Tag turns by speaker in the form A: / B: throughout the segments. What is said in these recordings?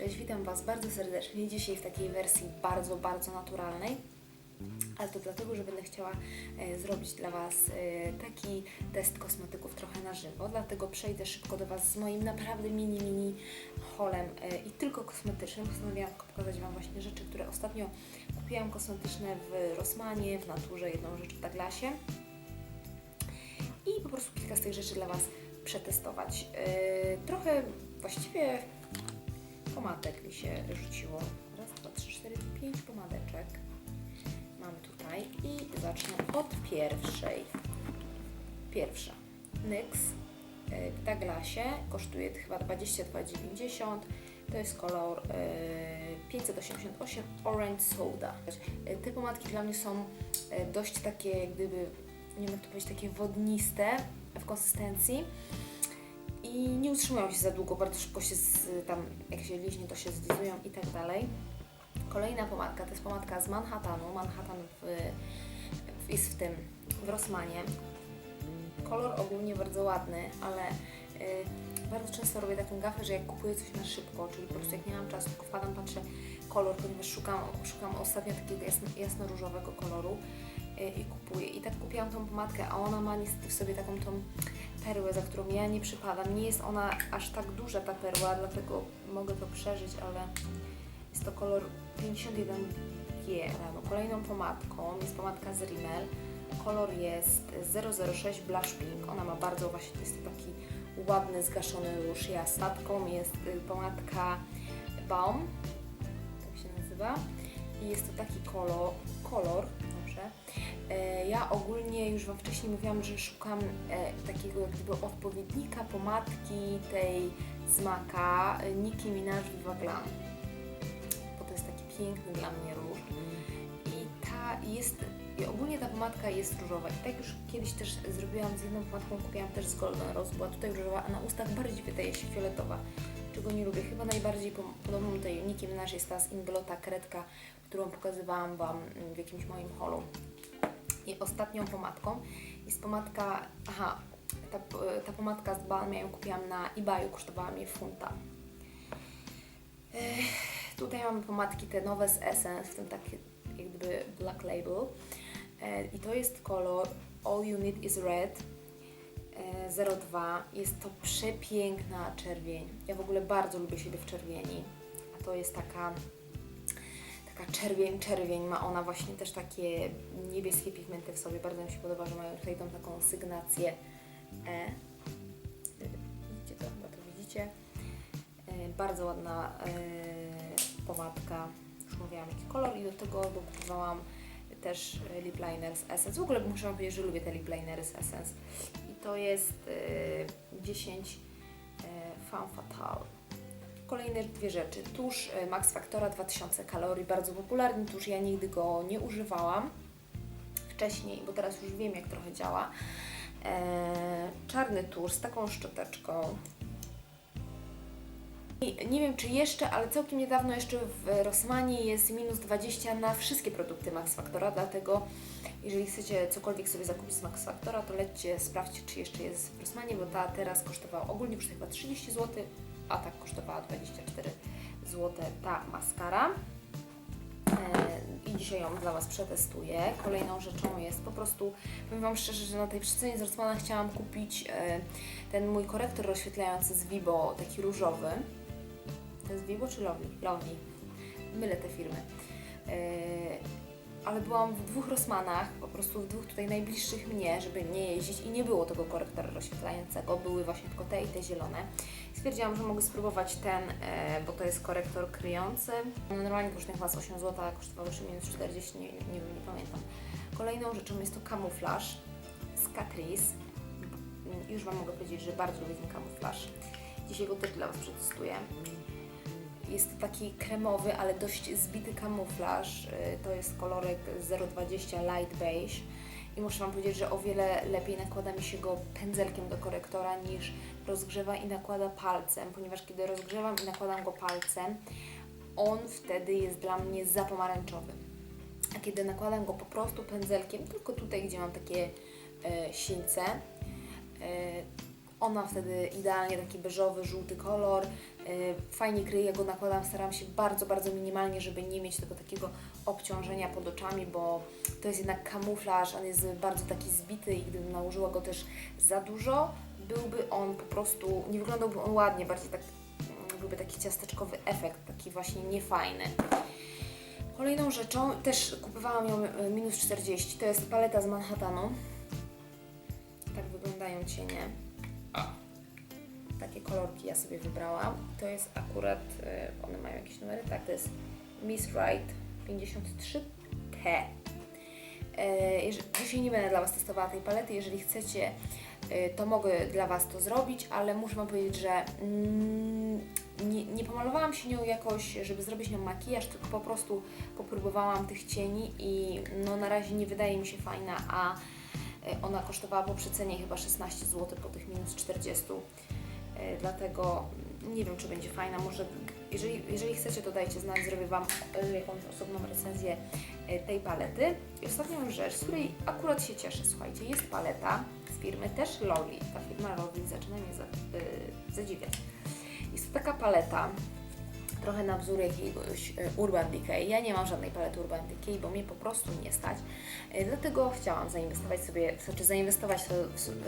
A: Cześć, witam Was bardzo serdecznie. Dzisiaj w takiej wersji bardzo, bardzo naturalnej. Ale to dlatego, że będę chciała e, zrobić dla Was e, taki test kosmetyków trochę na żywo. Dlatego przejdę szybko do Was z moim naprawdę mini, mini holem e, i tylko kosmetycznym. Postanowiłam pokazać Wam właśnie rzeczy, które ostatnio kupiłam kosmetyczne w Rossmanie, w Naturze, jedną rzecz w Douglasie. I po prostu kilka z tych rzeczy dla Was przetestować. Trochę właściwie pomadek mi się rzuciło. Raz, dwa, trzy, cztery, pięć pomadeczek mamy tutaj i zacznę od pierwszej. Pierwsza. NYX e, w Douglasie kosztuje chyba 22,90 to jest kolor e, 588 Orange Soda. E, Te pomadki dla mnie są e, dość takie jak gdyby, nie wiem jak to powiedzieć, takie wodniste w konsystencji i nie utrzymują się za długo, bardzo szybko się z, tam, jak się liźnie, to się zlizują i tak dalej. Kolejna pomadka to jest pomadka z Manhattanu. Manhattan w, w, jest w tym, w Rossmanie. Kolor ogólnie bardzo ładny, ale y, bardzo często robię taką gafę, że jak kupuję coś na szybko, czyli po prostu jak nie mam czasu, wpadam, patrzę kolor, ponieważ szukam, szukam ostatnio takiego jasno, jasno-różowego koloru i kupuję. I tak kupiłam tą pomadkę, a ona ma niestety w sobie taką tą perłę, za którą ja nie przypadam. Nie jest ona aż tak duża ta perła, dlatego mogę to przeżyć, ale jest to kolor 51G. Rano. Kolejną pomadką jest pomadka z Rimmel. Kolor jest 006 Blush Pink. Ona ma bardzo właśnie, jest to taki ładny, zgaszony róż. Ja statką jest y, pomadka Baum, tak się nazywa. I jest to taki kolor, kolor Ja ogólnie już Wam wcześniej mówiłam, że szukam e, takiego jak gdyby odpowiednika pomadki tej z Maka e, Nicki Minaj Viva Glam bo to jest taki piękny dla mnie róż. I ta jest, i ogólnie ta pomadka jest różowa. I tak już kiedyś też zrobiłam z jedną pomadką, kupiłam też z Golden Rose, była tutaj różowa, a na ustach bardziej wydaje się fioletowa, czego nie lubię. Chyba najbardziej po- podobną do tej Nicki Minaj jest ta z Inglota kredka, którą pokazywałam Wam w jakimś moim holu. I ostatnią pomadką jest pomadka, aha, ta, ta pomadka z Balm, ja ją kupiłam na eBayu, kosztowała mnie funta. Tutaj mamy pomadki te nowe z Essence, w tym takie jak gdyby Black Label. I to jest kolor All You Need Is Red e, 02. Jest to przepiękna czerwień. Ja w ogóle bardzo lubię siebie w czerwieni. A to jest taka taka czerwień, czerwień. Ma ona właśnie też takie niebieskie pigmenty w sobie. Bardzo mi się podoba, że mają tutaj tą taką sygnację E. Widzicie to? Chyba to widzicie. E, Bardzo ładna e, pomadka. Już mówiłam jaki kolor i do tego dokupowałam też lip liner z Essence. W ogóle muszę Wam powiedzieć, że lubię te lip linery z Essence. I to jest e, 10 e, Femme Fatale. Kolejne dwie rzeczy. Tusz e, Max Factora 2000 kalorii, bardzo popularny tusz. Ja nigdy go nie używałam wcześniej, bo teraz już wiem jak trochę działa. E, czarny tusz z taką szczoteczką. I nie wiem czy jeszcze, ale całkiem niedawno jeszcze w Rossmanie jest minus 20 na wszystkie produkty Max Factora, dlatego jeżeli chcecie cokolwiek sobie zakupić z Max Factora, to lećcie, sprawdźcie czy jeszcze jest w Rossmanie, bo ta teraz kosztowała, ogólnie kosztuje chyba 30 zł, a tak kosztowała 24 zł ta maskara. E, I dzisiaj ją dla Was przetestuję. Kolejną rzeczą jest po prostu, powiem Wam szczerze, że na tej przecenie z Rossmana chciałam kupić e, ten mój korektor rozświetlający z Vibo, taki różowy. To jest Vibo czy Lovi? Lovi. Mylę te firmy. Ale byłam w dwóch Rossmanach, po prostu w dwóch tutaj najbliższych mnie, żeby nie jeździć i nie było tego korektora rozświetlającego, były właśnie tylko te i te zielone. Stwierdziłam, że mogę spróbować ten, e, bo to jest korektor kryjący. Normalnie kosztuje chyba z 8 zł, a kosztował jeszcze minus 40, nie, nie wiem, nie pamiętam. Kolejną rzeczą jest to kamuflaż z Catrice. Już Wam mogę powiedzieć, że bardzo lubię ten kamuflaż. Dzisiaj go też dla Was przetestuję. Jest taki kremowy, ale dość zbity kamuflaż. Y, To jest kolorek 020 Light Beige. I muszę Wam powiedzieć, że o wiele lepiej nakłada mi się go pędzelkiem do korektora niż rozgrzewa i nakłada palcem, ponieważ kiedy rozgrzewam i nakładam go palcem, on wtedy jest dla mnie za pomarańczowy. A kiedy nakładam go po prostu pędzelkiem, tylko tutaj, gdzie mam takie e, sińce, e, ona wtedy idealnie taki beżowy, żółty kolor, Fajnie kryje, go nakładam, staram się bardzo, bardzo minimalnie, żeby nie mieć tego takiego obciążenia pod oczami, bo to jest jednak kamuflaż, on jest bardzo taki zbity i gdybym nałożyła go też za dużo, byłby on po prostu, nie wyglądałby on ładnie, bardziej tak, mm, byłby taki ciasteczkowy efekt, taki właśnie niefajny. Kolejną rzeczą, też kupowałam ją y, minus 40, to jest paleta z Manhattanu. Tak wyglądają cienie. Takie kolorki ja sobie wybrałam. To jest akurat, y, one mają jakieś numery, tak, to jest Miss Right 53T. E, jeżeli- Dzisiaj nie będę dla Was testowała tej palety, jeżeli chcecie, y, to mogę dla Was to zrobić, ale muszę Wam powiedzieć, że mm, nie, nie pomalowałam się nią jakoś, żeby zrobić nią makijaż, tylko po prostu popróbowałam tych cieni i no na razie nie wydaje mi się fajna, a ona kosztowała po przecenie chyba 16 zł po tych minus 40. Y, Dlatego mm, nie wiem, czy będzie fajna. Może jeżeli, jeżeli chcecie, to dajcie znać, zrobię Wam y, jakąś osobną recenzję y, tej palety. I ostatnią rzecz, z której akurat się cieszę, słuchajcie, jest paleta z firmy też Loli. Ta firma Loli zaczyna mnie za, zadziwiać. Jest to taka paleta, trochę na wzór jakiegoś y, Urban Decay. Ja nie mam żadnej palety Urban Decay, bo mnie po prostu nie stać. Y, Dlatego chciałam zainwestować sobie, znaczy zainwestować to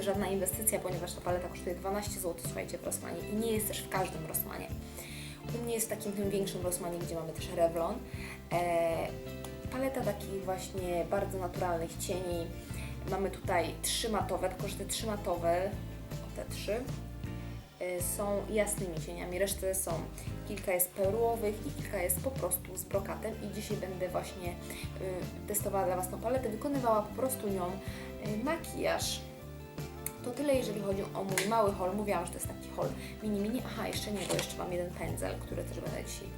A: żadna inwestycja, ponieważ ta paleta kosztuje 12 zł, słuchajcie, w Rossmanie i nie jest też w każdym Rossmanie. U mnie jest w takim tym większym Rossmanie, gdzie mamy też Revlon. E, paleta takich właśnie bardzo naturalnych cieni. Mamy tutaj trzy matowe, tylko że te trzy matowe, te trzy, są jasnymi cieniami, resztę są, kilka jest perłowych i kilka jest po prostu z brokatem i dzisiaj będę właśnie y, testowała dla Was tą paletę, wykonywała po prostu nią y, makijaż. To tyle, jeżeli chodzi o mój mały haul. Mówiłam, że to jest taki haul mini, mini. Aha, jeszcze nie, bo jeszcze mam jeden pędzel, który też będę dzisiaj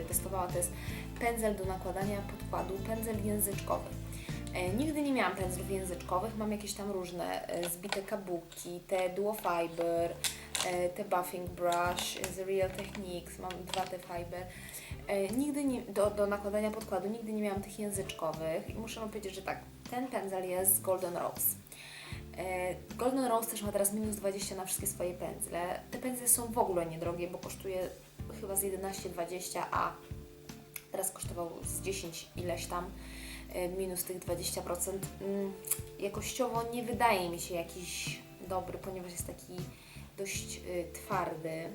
A: y, testowała. To jest pędzel do nakładania podkładu, pędzel języczkowy. E, nigdy nie miałam pędzlów języczkowych, mam jakieś tam różne e, zbite kabuki, te Duo Fiber, e, te Buffing Brush z Real Techniques, mam dwa te fiber. Nigdy nie, do, do nakładania podkładu nigdy nie miałam tych języczkowych i muszę Wam powiedzieć, że tak, ten pędzel jest z Golden Rose. Golden Rose też ma teraz minus 20 na wszystkie swoje pędzle. Te pędzle są w ogóle niedrogie, bo kosztuje chyba z 11,20, a teraz kosztował z 10 ileś tam, minus tych 20%. Mm, Jakościowo nie wydaje mi się jakiś dobry, ponieważ jest taki dość y, twardy.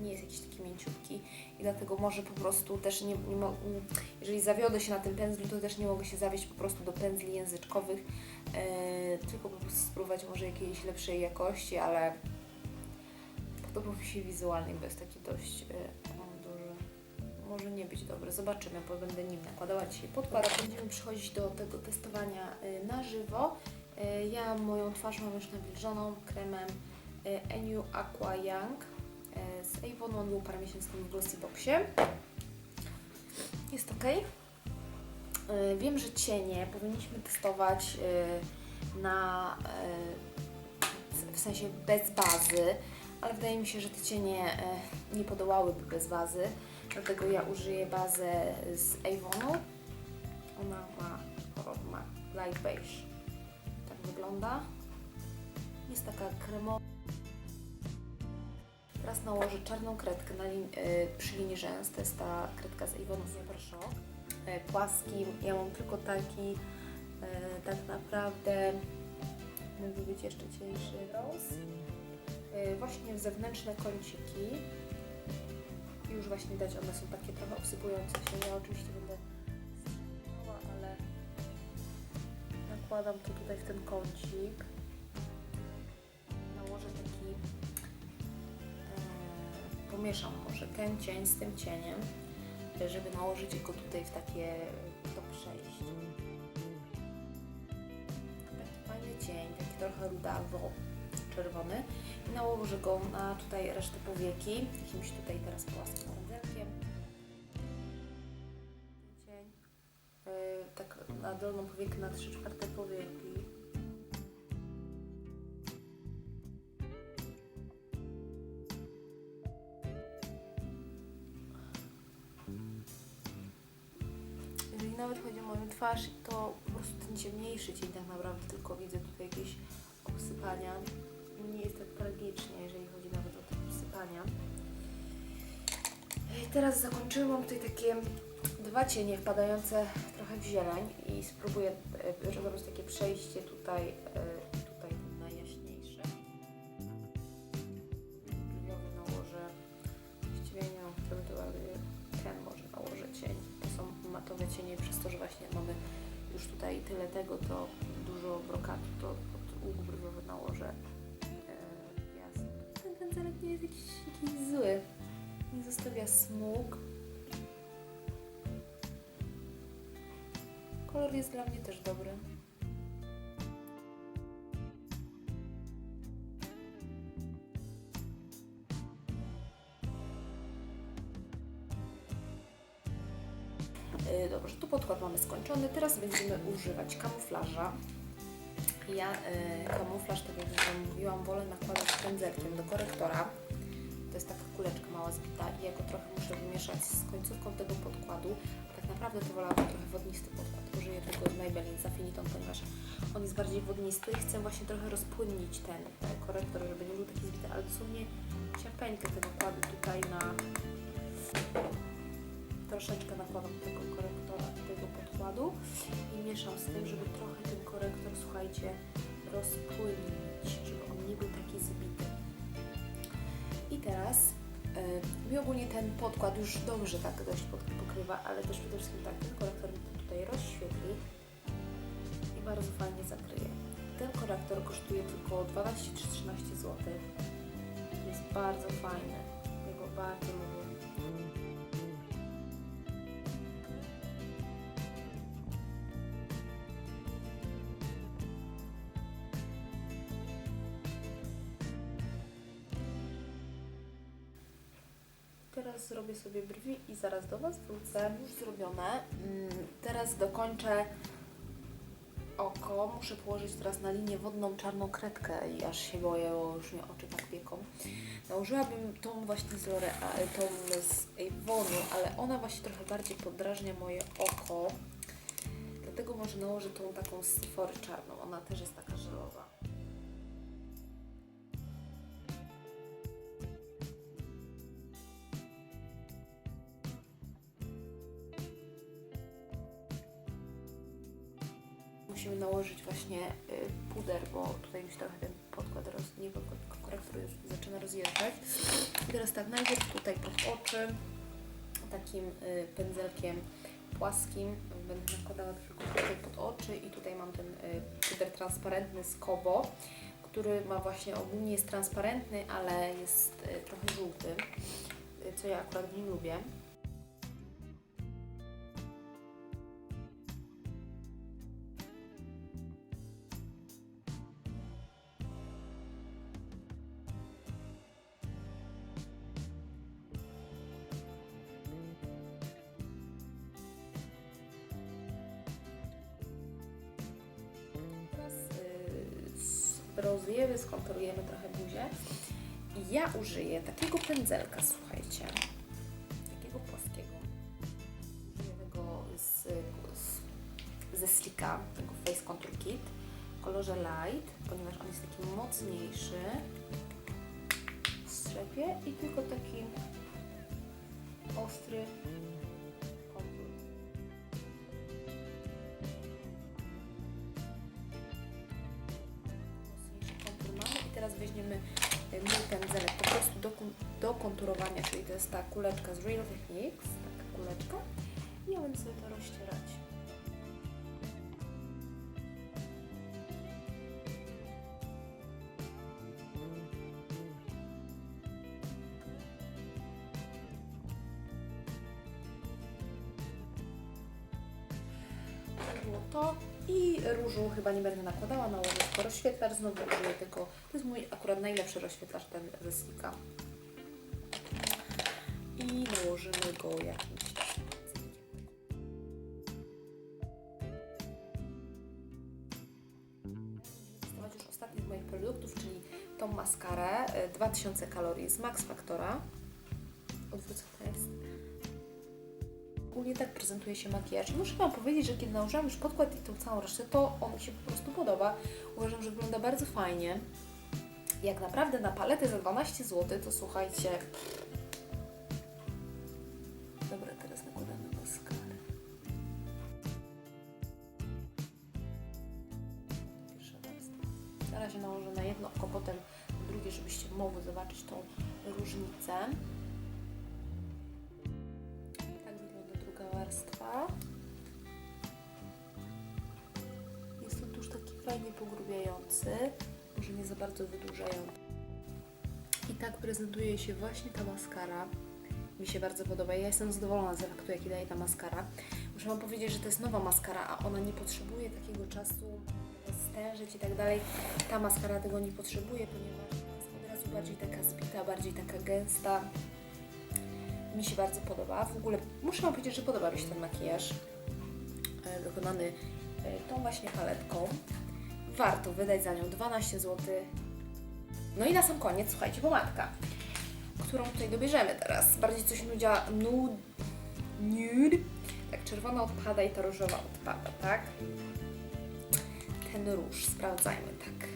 A: Nie jest jakiś taki mięciutki i dlatego może po prostu też nie, nie mm, jeżeli zawiodę się na tym pędzlu, to też nie mogę się zawieść po prostu do pędzli języczkowych, e, tylko po prostu spróbować może jakiejś lepszej jakości, ale podobał mi się wizualnie, bo jest taki dość e, duży. Może nie być dobry, zobaczymy, bo będę nim nakładała dzisiaj podkład. Będziemy przechodzić do tego testowania e, na żywo. E, Ja moją twarz mam już nawilżoną kremem e, Eniu Aqua Young z Avon. On był parę miesięcy temu w Glossyboxie. Jest ok. Wiem, że cienie powinniśmy testować na w sensie bez bazy, ale wydaje mi się, że te cienie e, nie podołałyby bez bazy, dlatego ja użyję bazę z Avonu. Ona ma ma light beige. Tak wygląda. Jest taka kremowa. Teraz nałożę czarną kredkę na lin- y, przy linii rzęs. To jest ta kredka z Avonu Super Shock. Y, Płaski. Ja mam tylko taki tak naprawdę mógłby być jeszcze cieńszy roz. Y, Właśnie zewnętrzne kąciki. Już właśnie widać, one są takie trochę obsypujące się. Ja oczywiście będę zdjęła, ale nakładam to tutaj w ten kącik. Nałożę taki, e, pomieszam może ten cień z tym cieniem, żeby nałożyć go tutaj w takie to przejście. Taki fajny cień, taki trochę rudawo czerwony nałożę go na tutaj resztę powieki, jakimś tutaj teraz płaskim. Cień. Yy, tak na dolną powiekę na 3 czwarte powieki. Jeżeli nawet chodzi o moją twarz, to po prostu ten ciemniejszy cień tak naprawdę, tylko widzę tutaj jakieś obsypania. Nie jest tak tragicznie, jeżeli chodzi nawet o te obsypania. I teraz zakończyłam tutaj takie dwa cienie wpadające trochę w zieleń i spróbuję e, zrobić takie przejście tutaj, e, tutaj ten najjaśniejszy. Brwiowy nałożę, wiem, który to ten może nałożę cień. To są matowe cienie przez to, że właśnie mamy już tutaj tyle tego, to dużo brokatu, to pod łuk brwiowy nałożę e. Ten nie jest jakiś, jakiś zły. Nie zostawia smug. Kolor jest dla mnie też dobry. Yy, Dobrze, tu podkład mamy skończony. Teraz będziemy używać kamuflaża. Ja yy, kamuflaż, tak jak już mówiłam, wolę nakładać pędzelkiem do korektora. To jest taka kuleczka mała zbita i ja go trochę muszę wymieszać z końcówką tego podkładu. Tak naprawdę to wolałabym trochę wodnisty podkład. Użyję tego z Maybelline Zaffinitą, ponieważ on jest bardziej wodnisty i chcę właśnie trochę rozpłynnić ten, ten korektor, żeby nie był taki zbity, ale dosłownie ciapeńkę tego kładę tutaj na... Troszeczkę nakładam tego korektora, i mieszam z tym, żeby trochę ten korektor, słuchajcie, rozpłynnić, żeby on nie był taki zbity. I teraz y, mi ogólnie ten podkład już dobrze tak dość pokrywa, ale też przede wszystkim tak, ten korektor mi to tutaj rozświetli i bardzo fajnie zakryje. Ten korektor kosztuje tylko 12 czy 13 zł. Jest bardzo fajny. Ja go bardzo Zrobię sobie brwi i zaraz do Was wrócę. Już zrobione. Mm, Teraz dokończę oko. Muszę położyć teraz na linię wodną czarną kredkę i aż się boję, bo już mnie oczy tak pieką. Nałożyłabym tą właśnie z L'Oreal, tą z Avonu, ale ona właśnie trochę bardziej podrażnia moje oko. Dlatego może nałożę tą taką z czarną. Ona też jest taka żelowa. Musimy nałożyć właśnie y, puder, bo tutaj już trochę ten podkład, roz, nie podkład, korektor już zaczyna rozjeżdżać. I teraz tak, najpierw tutaj pod oczy, takim y, pędzelkiem płaskim będę nakładała tylko tutaj pod oczy i tutaj mam ten y, puder transparentny z Kobo, który ma właśnie ogólnie jest transparentny, ale jest trochę żółty, co ja akurat w nim lubię. Rozjemy, skonturujemy trochę buzię. I ja użyję takiego pędzelka, słuchajcie. Takiego płaskiego. Użyję tego z, z, ze Slicka, tego Face Contour Kit w kolorze Light, ponieważ on jest taki mocniejszy. Strzepie i tylko taki ostry jest ta kuleczka z Real Techniques, taka kuleczka i ja będę sobie to rozcierać. To było to i różu chyba nie będę nakładała, nałożę tylko rozświetlacz, znowu użyję tylko, to jest mój akurat najlepszy rozświetlacz, ten ze Slicka. I nałożymy go jakimś już ostatni z moich produktów, czyli tą maskarę, y, 2000 kalorii z Max Factora. Odwrócona jest ogólnie tak prezentuje się makijaż. Muszę Wam powiedzieć, że kiedy nałożyłam już podkład i tą całą resztę, to on mi się po prostu podoba. Uważam, że wygląda bardzo fajnie. Jak naprawdę na paletę za 12 zł, to słuchajcie, fajnie pogrubiający, może nie za bardzo wydłużający. I tak prezentuje się właśnie ta maskara. Mi się bardzo podoba. Ja jestem zadowolona z efektu, jaki daje ta maskara. Muszę Wam powiedzieć, że to jest nowa maskara, a ona nie potrzebuje takiego czasu stężyć i tak dalej. Ta maskara tego nie potrzebuje, ponieważ jest od razu bardziej taka zbita, bardziej taka gęsta. Mi się bardzo podoba. W ogóle muszę Wam powiedzieć, że podoba mi się ten makijaż e, wykonany e, tą właśnie paletką. Warto wydać za nią 12 zł. No i na sam koniec, słuchajcie, pomadka, którą tutaj dobierzemy teraz. Bardziej coś nudzia, nud, nude. Tak, czerwona odpada i ta różowa odpada, tak? Ten róż, sprawdzajmy, tak.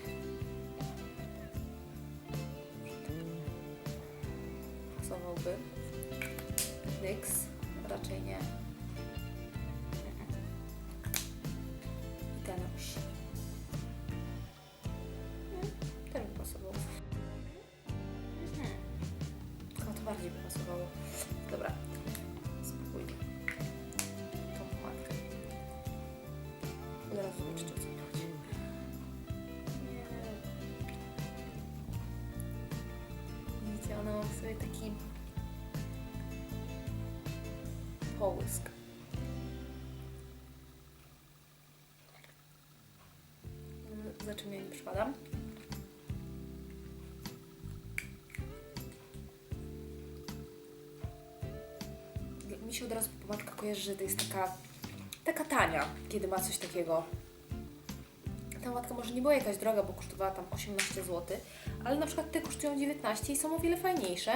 A: Pasowałby. NYX, raczej nie. Dobra, spokojnie. Tą pomadkę. Od razu co chodzi. Widzicie, ona ma w sobie taki połysk. Mm, Za czym ja przypadam? Się od razu pomadka kojarzy, że to jest taka, taka tania, kiedy ma coś takiego. Ta matka może nie była jakaś droga, bo kosztowała tam 18 zł, ale na przykład te kosztują 19 i są o wiele fajniejsze.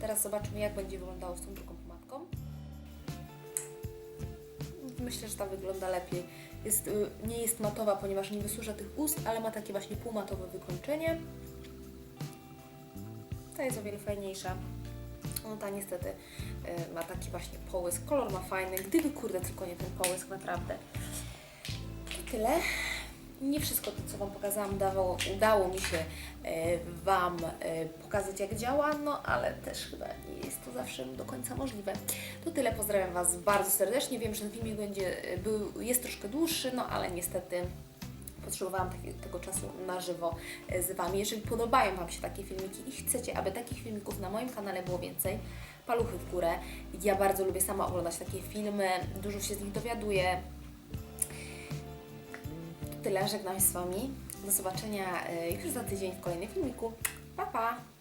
A: Teraz zobaczymy, jak będzie wyglądało z tą drugą pomadką. Myślę, że ta wygląda lepiej. Jest, y, nie jest matowa, ponieważ nie wysusza tych ust, ale ma takie właśnie półmatowe wykończenie. Ta jest o wiele fajniejsza. No ta niestety y, ma taki właśnie połysk. Kolor ma fajny. Gdyby kurde tylko nie ten połysk, naprawdę. To tyle. Nie wszystko to, co Wam pokazałam, udało, udało mi się y, Wam y, pokazać, jak działa, no ale też chyba nie jest to zawsze do końca możliwe. To tyle. Pozdrawiam Was bardzo serdecznie. Wiem, że ten filmik będzie, był, jest troszkę dłuższy, no ale niestety potrzebowałam tego czasu na żywo e, z Wami. Jeżeli podobają Wam się takie filmiki i chcecie, aby takich filmików na moim kanale było więcej, paluchy w górę. Ja bardzo lubię sama oglądać takie filmy, dużo się z nich dowiaduję. Tyle, żegnam się z Wami. Do zobaczenia e, już za tydzień w kolejnym filmiku. Pa, pa!